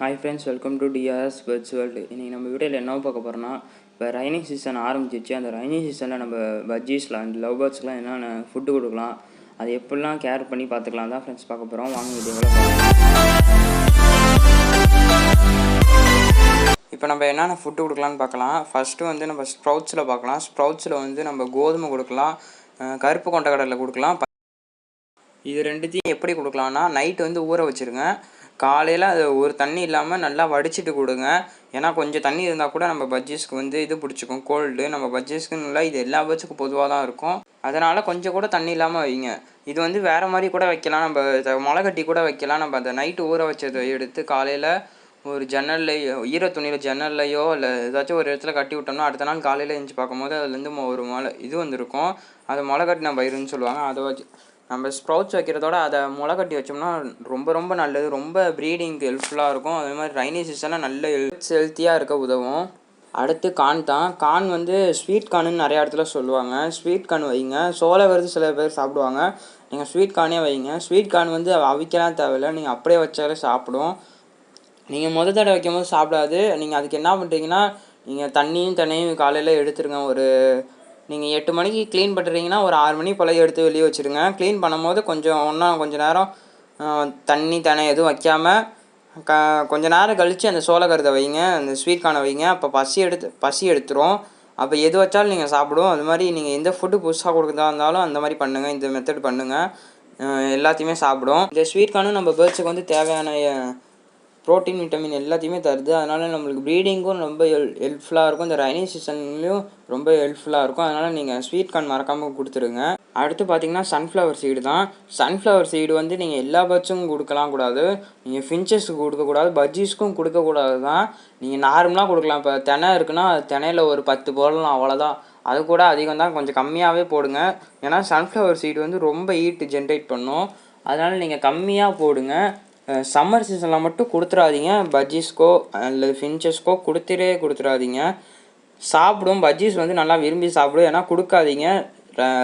Hi friends welcome to TRS pets world இன்றைக்கி நம்ம வீடியோவில் என்ன பார்க்க போகிறோம்னா இப்போ ரைனிங் சீசன் ஆரம்பிச்சிச்சு அந்த ரைனிங் சீசனில் நம்ம பஜ்ஜீஸில் அந்த லவ் பேர்ட்ஸ்லாம் என்னென்ன ஃபுட்டு கொடுக்கலாம் அது எப்படிலாம் கேர் பண்ணி பார்த்துக்கலாம் தான் ஃப்ரெண்ட்ஸ் பார்க்க போகிறோம் வாங்க வீடியோவில் இப்போ நம்ம என்னென்ன ஃபுட்டு கொடுக்கலான்னு பார்க்கலாம். ஃபஸ்ட்டு வந்து நம்ம ஸ்ப்ரவுட்ஸில் பார்க்கலாம். ஸ்ப்ரவுட்ஸில் வந்து நம்ம கோதுமை கொடுக்கலாம் கருப்பு கருப்பு கொண்டக்கடலை கொடுக்கலாம். இது ரெண்டுத்தையும் எப்படி கொடுக்கலான்னா நைட்டு வந்து ஊற வச்சுருங்க. காலையில் அது ஒரு தண்ணி இல்லாமல் நல்லா வடிச்சிட்டு கொடுங்க. ஏன்னா கொஞ்சம் தண்ணி இருந்தால் கூட நம்ம பஜ்ஜீஸ்க்கு வந்து இது பிடிச்சிக்கும் கோல்டு. நம்ம பஜ்ஜீஸ்க்குன்னு இல்லை இது எல்லா பஜ்ஜுக்கும் பொதுவாக தான் இருக்கும். அதனால் கொஞ்சம் கூட தண்ணி இல்லாமல் வைங்க. இது வந்து வேறு மாதிரி கூட வைக்கலாம். நம்ம மொளை கட்டி கூட வைக்கலாம். நம்ம அந்த நைட்டு ஊற வச்சதை எடுத்து காலையில் ஒரு ஜன்னல்லையோ ஈர துணியில் ஜன்னல்லையோ இல்லை ஏதாச்சும் ஒரு இடத்துல கட்டி விட்டோம்னா அடுத்த நாள் காலையில் எழுந்து பார்க்கும்போது அதுலேருந்து ஒரு முளை இது வந்திருக்கும். அது மொளை கட்டின பயிருன்னு சொல்லுவாங்க. அதை வச்சு நம்ம ஸ்ப்ரவுட்ஸ் வைக்கிறதோட அதை முளை கட்டி வச்சோம்னா ரொம்ப ரொம்ப நல்லது. ரொம்ப ப்ரீடிங்க்கு ஹெல்ப்ஃபுல்லாக இருக்கும். அதே மாதிரி ரைனி சீசனில் நல்ல ஹெல்த் ஹெல்த்தியாக இருக்க உதவும். அடுத்து கான் தான். கான் வந்து ஸ்வீட் கார்னுன்னு நிறையா இடத்துல சொல்லுவாங்க. ஸ்வீட் கார்ன் வைங்க. சோள வருது சில பேர் சாப்பிடுவாங்க. நீங்கள் ஸ்வீட் கார்னே வைங்க. ஸ்வீட் கார்ன் வந்து அவிக்கலாம் தேவையில்லை. நீங்கள் அப்படியே வச்சாலே சாப்பிடும். நீங்கள் முத தடவை வைக்கும் போது சாப்பிடாது. நீங்கள் அதுக்கு என்ன பண்ணுறீங்கன்னா நீங்கள் தண்ணியும் தண்ணியும் காலையில் எடுத்துருங்க. ஒரு நீங்கள் எட்டு மணிக்கு க்ளீன் பண்ணுறீங்கன்னா ஒரு ஆறு மணி போல எடுத்து வெளியே வச்சுருங்க. க்ளீன் பண்ணும்போது கொஞ்சம் இன்னும் கொஞ்சம் நேரம் தண்ணி தனை எதுவும் வைக்காமல் க கொஞ்ச நேரம் கழித்து அந்த சோளக்கருதை வைங்க அந்த ஸ்வீட் கார்னை வைங்க. அப்போ பசி எடுத்து பசி எடுத்துரும். அப்போ எது வச்சாலும் நீங்கள் சாப்பிடுவோம். அது மாதிரி நீங்கள் எந்த ஃபுட்டு புதுசாக கொடுக்குறதா இருந்தாலும் அந்த மாதிரி பண்ணுங்கள் இந்த மெத்தட் பண்ணுங்கள் எல்லாத்தையுமே சாப்பிடும் இந்த ஸ்வீட் கார்னும் நம்ம பேர்ட்ஸுக்கு வந்து தேவையான ப்ரோட்டீன் விட்டமின் எல்லாத்தையுமே தருது. அதனால் நம்மளுக்கு ப்ரீடிங்கும் ரொம்ப ஹெல் ஹெல்ப்ஃபுல்லாக இருக்கும். இந்த ரைனி சீசன்லேயும் ரொம்ப ஹெல்ப்ஃபுல்லாக இருக்கும். அதனால் நீங்கள் ஸ்வீட் கார்ன் மறக்காமல் கொடுத்துருங்க. அடுத்து பார்த்தீங்கன்னா சன்ஃப்ளவர் சீடு தான். சன்ஃப்ளவர் சீடு வந்து நீங்கள் எல்லா பட்சும் கொடுக்கலாம் கூடாது. நீங்கள் ஃபின்ச்சஸ்க்கு கொடுக்கக்கூடாது பஜ்ஜீஸ்க்கும் கொடுக்கக்கூடாது தான் நீங்கள் நார்மலாக கொடுக்கலாம். இப்போ தினை இருக்குன்னா அது தினையில் ஒரு பத்து போடலாம். அவ்வளோதான் அது கூட அதிகம் தான். கொஞ்சம் கம்மியாகவே போடுங்க. ஏன்னா சன்ஃப்ளவர் சீடு வந்து ரொம்ப ஹீட் ஜென்ரேட் பண்ணும். அதனால் நீங்கள் கம்மியாக போடுங்க. சம்மர் சீசனில் மட்டும் கொடுத்துடாதீங்க பஜ்ஜீஸ்க்கோ அல்லது ஃபின்ச்சஸ்க்கோ கொடுத்துட்டே கொடுத்துடாதீங்க சாப்பிடும் பஜ்ஜீஸ் வந்து நல்லா விரும்பி சாப்பிடும். ஏன்னா கொடுக்காதீங்க.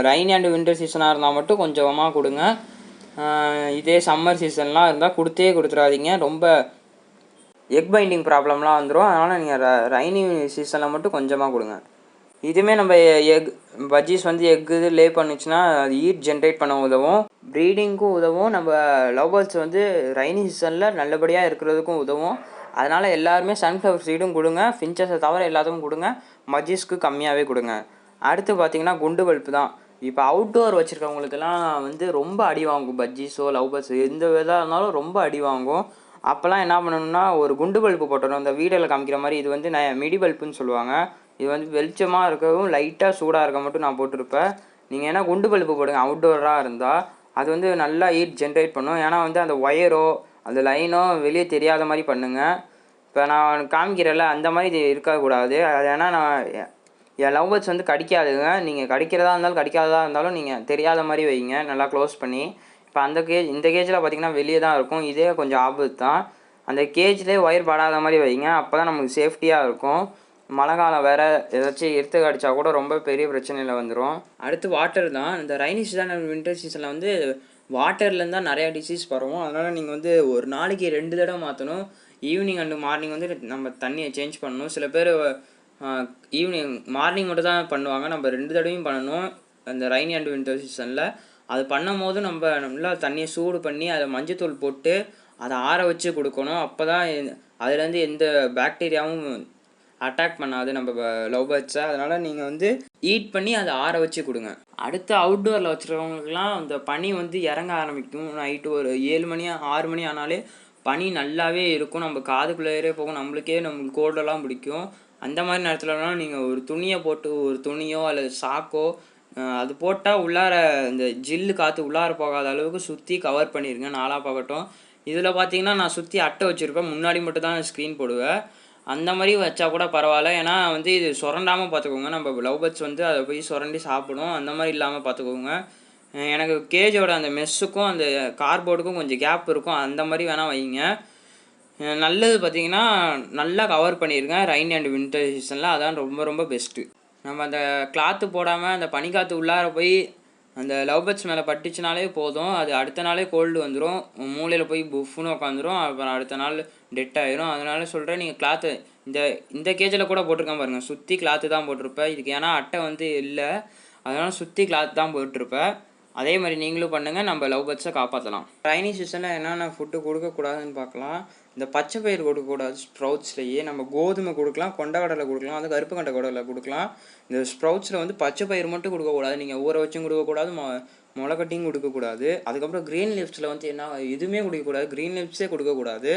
ரைன் அண்ட் வின்டர் சீசனாக இருந்தால் மட்டும் கொஞ்சமாக கொடுங்க. இதே சம்மர் சீசன்லாம் இருந்தால் கொடுத்தே கொடுத்துறாதீங்க. ரொம்ப எக் பைண்டிங் ப்ராப்ளம்லாம் வந்துடும் அதனால் நீங்கள் ரைனி சீசனில் மட்டும் கொஞ்சமாக கொடுங்க. இதுவுமே நம்ம எக் பஜ்ஜீஸ் வந்து எக் இது லே பண்ணுச்சுன்னா அது ஈட் ஜென்ரேட் பண்ண உதவும். ப்ரீடிங்க்கும் உதவும். நம்ம லவ் பேர்ட்ஸ் வந்து ரைனி சீசனில் நல்லபடியாக இருக்கிறதுக்கும் உதவும். அதனால் எல்லாருமே சன்ஃப்ளவர் சீடும் கொடுங்க. ஃபின்ச்சஸை தவிர எல்லாத்துக்கும் கொடுங்க. மஜ்ஜீஸ்க்கு கம்மியாகவே கொடுங்க. அடுத்து பார்த்தீங்கன்னா குண்டு பல்ப்பு தான். இப்போ அவுட்டோர் வச்சுருக்கவங்களுக்கெல்லாம் வந்து ரொம்ப அடி வாங்கும் பஜ்ஜீஸோ லவ் பேர்ட்ஸ் எந்த இதாக இருந்தாலும் ரொம்ப அடி வாங்கும். அப்போல்லாம் என்ன பண்ணணும்னா ஒரு குண்டு பல்ப்பு போட்டணும். இந்த வீடியோவில் காமிக்கிற மாதிரி இது வந்து நான் மிடி பல்ப்புன்னு சொல்லுவாங்க. இது வந்து வெளிச்சமாக இருக்கவும் லைட்டாக சூடாக இருக்க மட்டும் நான் போட்டிருப்பேன். நீங்கள் ஏன்னா குண்டு பல்பு போடுங்க. அவுட்டோராக இருந்தால் அது வந்து நல்லா ஹீட் ஜென்ரேட் பண்ணும். ஏன்னா வந்து அந்த ஒயரோ அந்த லைனோ வெளியே தெரியாத மாதிரி பண்ணுங்கள் இப்போ நான் காமிக்கிறேன்ல அந்த மாதிரி இது இருக்கக்கூடாது. அது ஏன்னா நான் என் லவ் பேர்ட்ஸ் வந்து கடிக்காதுங்க. நீங்கள் கடிக்கிறதா இருந்தாலும் கடிக்காததா இருந்தாலும் நீங்கள் தெரியாத மாதிரி வைங்க. நல்லா க்ளோஸ் பண்ணி. இப்போ அந்த கேஜ் இந்த கேஜில் பார்த்தீங்கன்னா வெளியே தான் இருக்கும். இதே கொஞ்சம் ஆபத்து தான். அந்த கேஜ்லேயே ஒயர் படாத மாதிரி வைங்க. அப்போ தான் நமக்கு சேஃப்டியாக இருக்கும். மழை காலம் வேறு ஏதாச்சும் எடுத்து கடிச்சா கூட ரொம்ப பெரிய பிரச்சனையில் வந்துடும் அடுத்து வாட்டர் தான். இந்த ரைனி சீசன் அண்ட் வின்டர் சீசனில் வந்து வாட்டர்லேருந்து தான் நிறையா டிசீஸ் பரவும் அதனால் நீங்கள் வந்து ஒரு நாளைக்கு ரெண்டு தடவை மாற்றணும் ஈவினிங் அண்டு மார்னிங் வந்து நம்ம தண்ணியை சேஞ்ச் பண்ணணும். சில பேர் ஈவினிங் மார்னிங் மட்டும் தான் பண்ணுவாங்க. நம்ம ரெண்டு தடவையும் பண்ணணும் அந்த ரைனி அண்ட் வின்டர் சீசனில் அது பண்ணும் போது நம்ம நல்லா தண்ணியை சூடு பண்ணி அதை மஞ்சத்தூள் போட்டு அதை ஆற வச்சு கொடுக்கணும். அப்போ தான் அதுலேருந்து எந்த பாக்டீரியாவும் அட்டாக் பண்ணாது நம்ம லவ் பேர்ட்ஸை அதனால் நீங்கள் வந்து ஈட் பண்ணி அதை ஆற வச்சு கொடுங்க. அடுத்து அவுட்டோரில் வச்சுருக்கவங்களுக்குலாம் அந்த பனி வந்து இறங்க ஆரம்பிக்கும். நைட்டு ஒரு ஏழு மணி ஆறு மணி ஆனாலே பனி நல்லாவே இருக்கும். நம்ம காதுக்குள்ளேயே போகும். நம்மளுக்கே நம்மளுக்கு கோல்டெல்லாம் பிடிக்கும். அந்த மாதிரி நேரத்துலலாம் நீங்கள் ஒரு துணியை போட்டு ஒரு துணியோ அல்லது சாக்கோ அது போட்டால் உள்ளார இந்த ஜில்லு காற்று உள்ளார போகாத அளவுக்கு சுற்றி கவர் பண்ணிடுங்க நாளாக பார்க்கட்டும் இதில் பார்த்தீங்கன்னா நான் சுற்றி அட்டை வச்சுருப்பேன். முன்னாடி மட்டும் தான் ஸ்க்ரீன் போடுவேன். அந்த மாதிரி வச்சா கூட பரவாயில்ல. ஏன்னா வந்து இது சுரண்டாமல் பார்த்துக்கோங்க நம்ம லவ் பேர்ட்ஸ் வந்து அதை போய் சுரண்டி சாப்பிடும் அந்த மாதிரி இல்லாமல் பார்த்துக்கோங்க எனக்கு கேஜோட அந்த மெஸ்ஸுக்கும் அந்த கார்போர்டுக்கும் கொஞ்சம் கேப் இருக்கும். அந்த மாதிரி வேணால் வைங்க. நல்லது பார்த்தீங்கன்னா நல்லா கவர் பண்ணியிருக்கேன் ரைன் அண்ட் வின்டர் சீசனில் அதான் ரொம்ப ரொம்ப பெஸ்ட்டு நம்ம அந்த கிளாத்து போடாமல் அந்த பனிக்காற்று உள்ளார போய் அந்த லவ் பேர்ட்ஸ் மேலே பட்டுச்சுனாலே போதும். அது அடுத்த நாளே கோல்டு வந்துடும் மூளையில் போய் புஃப்னு உட்காந்துரும் அப்புறம் அடுத்த நாள் டெட் ஆயிரும். அதனால சொல்கிறேன் நீங்கள் கிளாத்து இந்த இந்த கேஜில் கூட போட்டிருக்கேன் பாருங்கள் சுற்றி கிளாத்து தான் போட்டிருப்பேன். இதுக்கு ஏன்னா அட்டை வந்து இல்லை. அதனால சுற்றி கிளாத் தான் போட்டிருப்பேன். அதே மாதிரி நீங்களும் பண்ணுங்கள் நம்ம லவ் பேர்ட்ஸை காப்பாற்றலாம் ரைனி சீசனில் என்னென்ன ஃபுட்டு கொடுக்கக்கூடாதுன்னு பார்க்கலாம். இந்த பச்சை பயிர் கொடுக்கக்கூடாது ஸ்ப்ரவுட்ஸ்லேயே நம்ம கோதுமை கொடுக்கலாம் கொண்டக்கடலை கொடுக்கலாம் அது கருப்பு கண்ட கடலை கொடுக்கலாம். இந்த ஸ்ப்ரவுட்ஸில் வந்து பச்சை பயிர் மட்டும் கொடுக்கக்கூடாது. நீங்கள் ஊற வச்சும் கொடுக்கக்கூடாது மொ முளைக்கட்டியும் கொடுக்கக்கூடாது. அதுக்கப்புறம் க்ரீன் லிப்ஸில் வந்து என்ன எதுவுமே கொடுக்கக்கூடாது. க்ரீன் லிப்ஸே கொடுக்கக்கூடாது.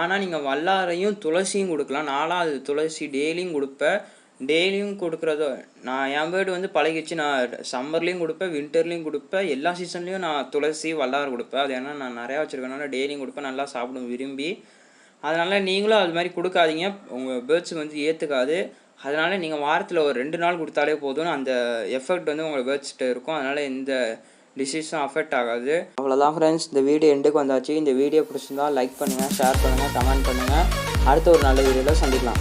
ஆனால் நீங்கள் வல்லாரையும் துளசியும் கொடுக்கலாம். நாலாவது துளசி டெய்லியும் கொடுப்பேன். டெய்லியும் கொடுக்குறதோ நான் என் பேர்டு வந்து பழகிச்சு நான் சம்மர்லேயும் கொடுப்பேன் வின்டர்லேயும் கொடுப்பேன் எல்லா சீசன்லேயும் நான் துளசி வல்லாறு கொடுப்பேன். அது ஏன்னா நான் நிறையா வச்சுருக்கனால டெய்லியும் கொடுப்பேன் நல்லா சாப்பிடும் விரும்பி. அதனால் நீங்களும் அது மாதிரி கொடுக்காதீங்க. உங்கள் பேர்ட்ஸ் வந்து ஏற்றுக்காது அதனால் நீங்கள் வாரத்தில் ஒரு ரெண்டு நாள் கொடுத்தாலே போதும் அந்த எஃபெக்ட் வந்து உங்கள் பேர்ட்ஸ்கிட்ட இருக்கும். அதனால் எந்த டிசீஸும் அஃபெக்ட் ஆகாது. அவ்வளோதான் ஃப்ரெண்ட்ஸ் இந்த வீடியோ எண்டுக்கு வந்தாச்சு. இந்த வீடியோ பிடிச்சிருந்தா லைக் பண்ணுங்கள் ஷேர் பண்ணுங்கள் கமெண்ட் பண்ணுங்கள் அடுத்த ஒரு நல்ல வீடியோவில் சந்திக்கலாம்.